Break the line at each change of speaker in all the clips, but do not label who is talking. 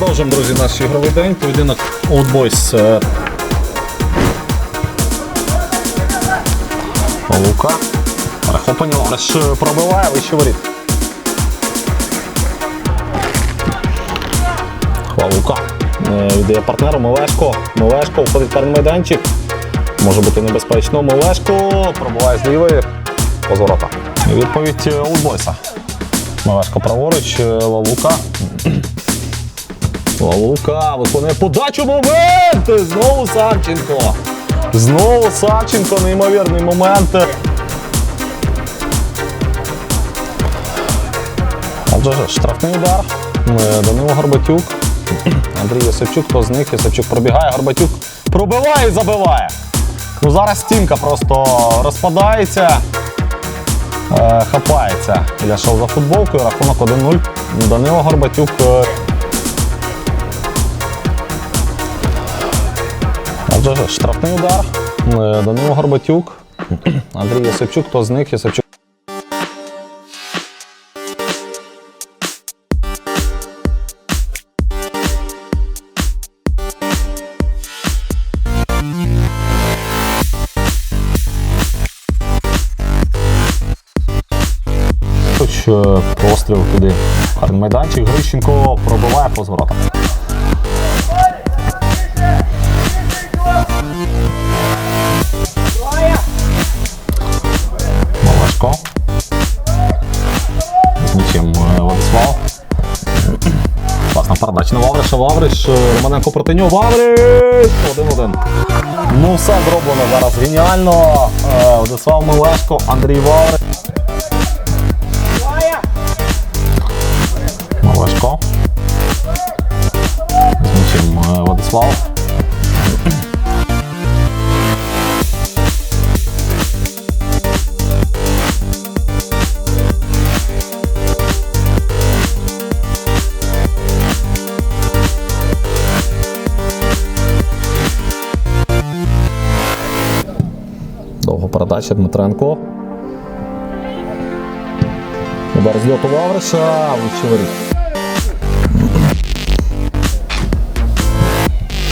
Продовжуємо, друзі, наш ігровий день. Поєдинок Old Boys. е, Лука. Перехоплення Лавриш е, пробиває вище воріт. Хвалука. Е, Віддає партнеру Мелешко. Мелешко входить в карний майданчик. Може бути небезпечно. Мелешко пробиває з лівої. Позворота. Відповідь Олдбойса. Мелешко праворуч, е, Лавука виконує подачу. Момент! Знову Савченко. Знову Савченко. Неймовірний момент. Отже, штрафний удар. Е, Данило Горбатюк. Андрій Ясевчук, хто з них? Ясевчук пробігає, Горбатюк пробиває і забиває. Ну зараз стінка просто розпадається, е, хапається. Я йшов за футболкою, рахунок 1-0. Данило Горбатюк. Отже, штрафний удар. Е, Данило Горбатюк. Андрій Ясевчук, хто з них? Ясевчук. Хоч е, постріл туди. Майданчик. Грищенко пробиває по зворотах. Вавриш. е, Романенко проти нього. Вавриш! Один-один. Ну, все зроблено зараз геніально. Е, Владислав Милешко, Андрій Вавриш. Довга передача Дмитренко. Удар з льоту Вавриша, вичворіт.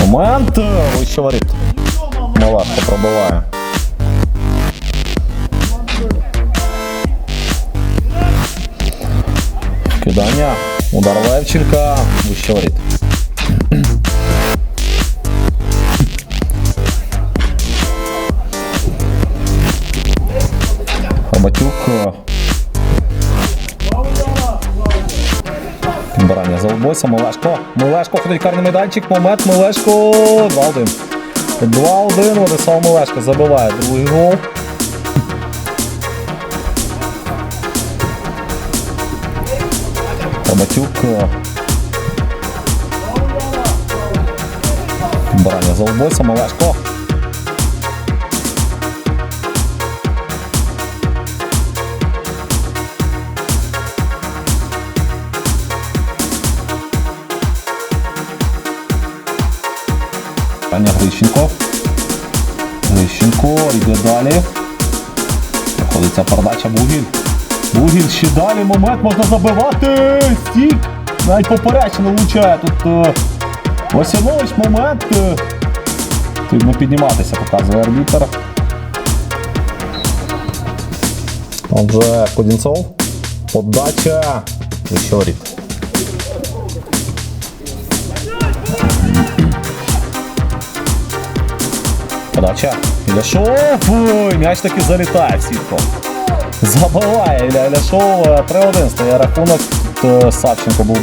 Момент, вище воріт. Малашко пробиває. Кидання. Удар Левченка. Вище Воріт. Хабатюк. Барання за Олбойса. Мелешко. Мелешко ходить карний майданчик. Момент. Мелешко. 2-1. 2-1. Владислав Мелешко забиває другий гол. Хабатюк. Барання за Олбойса. Мелешко. Таня Грищенко. Грищенко йде далі. Проходиться передача Бугіль. Бугіль ще далі. Момент можна забивати. Стік. Навіть поперечно влучає. Тут е, Васянович момент. Е, Потрібно підніматися, показує арбітер. Отже, Кодінцов. Подача. Вищоріт. Подача. Іляшов. Фуй, м'яч таки залітає в сітку. Забиває Ілля Іляшов. 3-1 стає рахунок. Савченко був.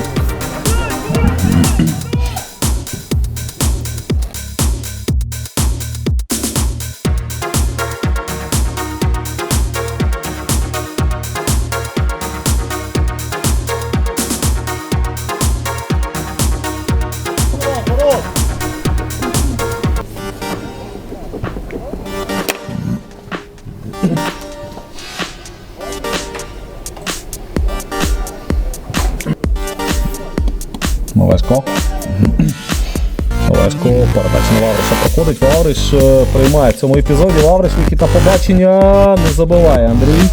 Проходить. Е, приймає в цьому епізоді. Вавриш вихід на побачення. Не забиває Андрій.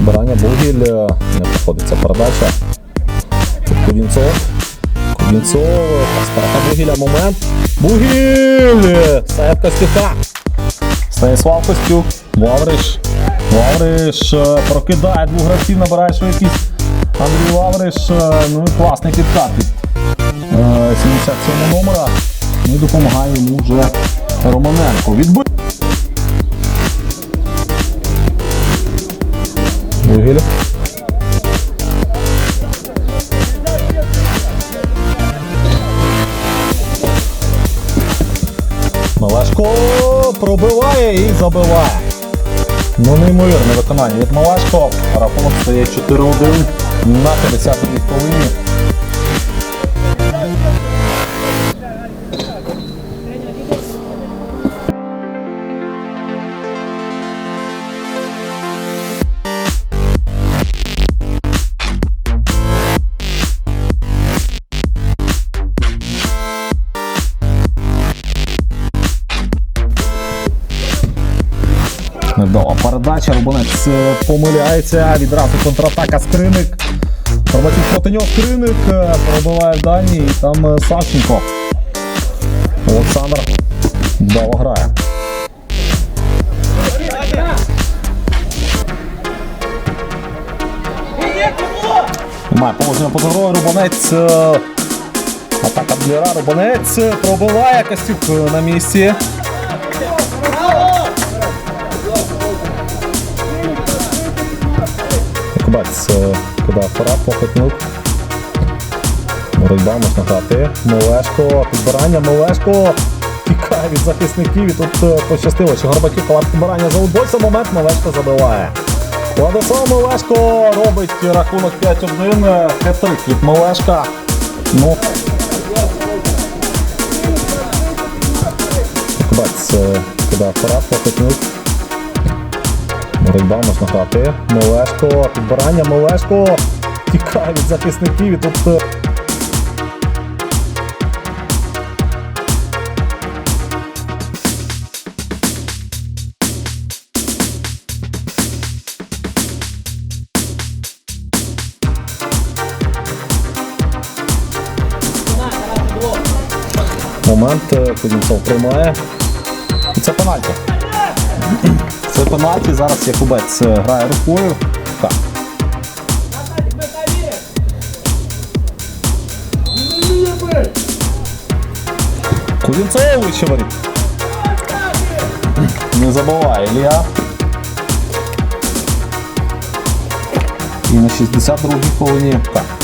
Брання Бугіль. е, Не проходить ця передача. Кузнєцов. Кузнєцов. Паспарта Бугіля. Момент. Бугіль! Сейв Костюка. Станіслав Костюк. Лавриш. Лавриш е, прокидає двох гравців, набирає швидкість. Андрій Лавриш. Ну і класний підкат 77 номера. Ну і допомагає йому вже Романенко. Відбив. Бугіль. Малешко пробиває і забиває. Ну, неймовірне виконання від Малешко. Рахунок стає 4-1 на 50-й хвилині. Невдала передача, Рубанець е, помиляється, відразу контратака скриник. Пробачив проти нього скриник, е, пробиває в дальній, і там е, Савченко. Олександр вдало грає. Має положення поза грою, Рубанець. Атака Дліра, Рубанець пробиває Костюк на місці. Якубець е, кидає вперед, похитнув. Боротьба можна грати. Мелешко, підбирання, Мелешко тікає від захисників і тут е, пощастило, що Горбатюк але підбирання за удбойця момент Мелешко забиває. Владислав Мелешко робить рахунок 5-1, е, хет-трик від Мелешка. Ну, кидає вперед, похитнув. Боротьба можна грати. Мелешко, підбирання, Мелешко тікає від захисників і тут. е, Момент е, Кузнєцов приймає. І це пенальті. Це пенальті. Зараз Якубець е, грає рукою. Так. Кузнєцов вище воріт. Не забуває Ілля. І на 62-й хвилині. Так.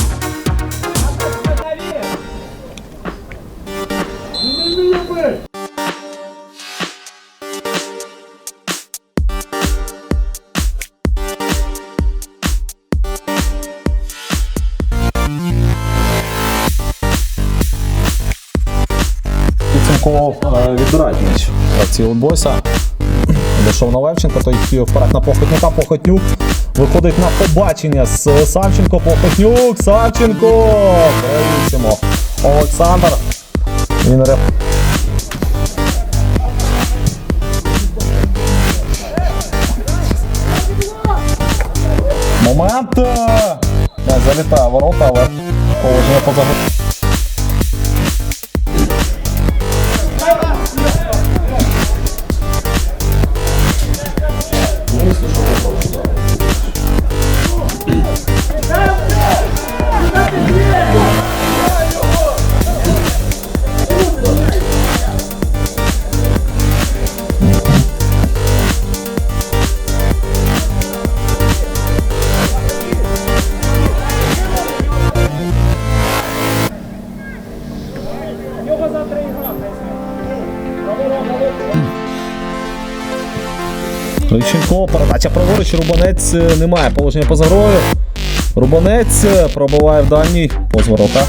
Підсумково е, відбирають м'яч. Ці бойса. Дійшов на Левченка, той вперед на Похотнюка, Похотнюк виходить на побачення з Савченко, Похотнюк, Савченко. Перевісимо. Олександр. Він реп. Момент. залітає ворота, але положення поза. Грою. Передача праворуч, Рубанець е, немає положення поза грою. Рубанець е, пробиває в дальній поз ворота.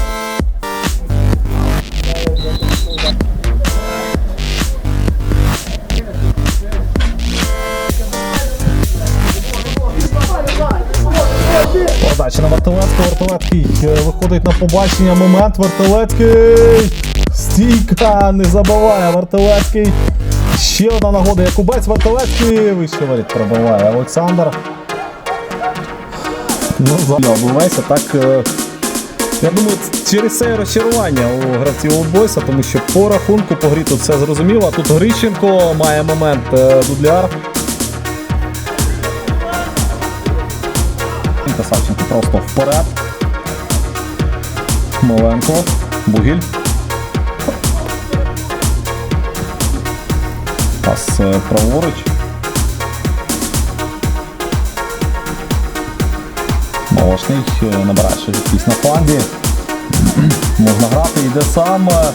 Передача на Вартилецького. Вартилецький е, виходить на побачення. Момент. Вартилецький. Стійка не забиває. Вартилецький. Ще одна нагода. Якубець Вартилецький. Вище воріт пробиває Олександр. Ну, обливайся так. е,
Я думаю, через це розчарування у гравців Олдбойса, тому що по рахунку по грі тут все зрозуміло. Тут Грищенко має момент е, дубляр. Та Савченко просто вперед. Маленко. Бугіль. Пас е, праворуч. Молочний е, набирає швидкість на флангі. Можна грати, йде сам. е,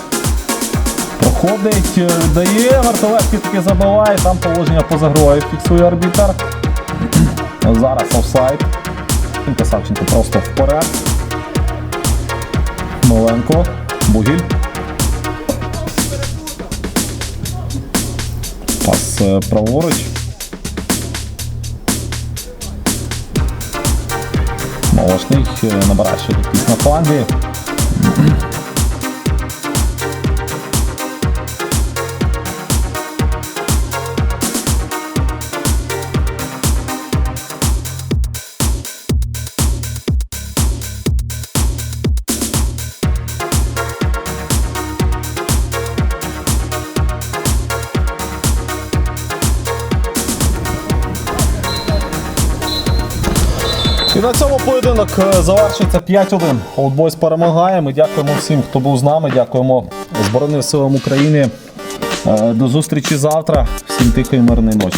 Проходить, дає, Мартовецький таки забиває, там положення поза грою фіксує арбітр. Зараз офсайд. Савченко просто вперед. Маленко. Бугіль. Пас е, праворуч. Молочний е, набирає ще на флангі. На цьому поєдинок е, завершується 5-1. Олдбойс перемагає. Ми дякуємо всім, хто був з нами. Дякуємо Збройним силам України. Е, До зустрічі завтра. Всім тихої мирної ночі.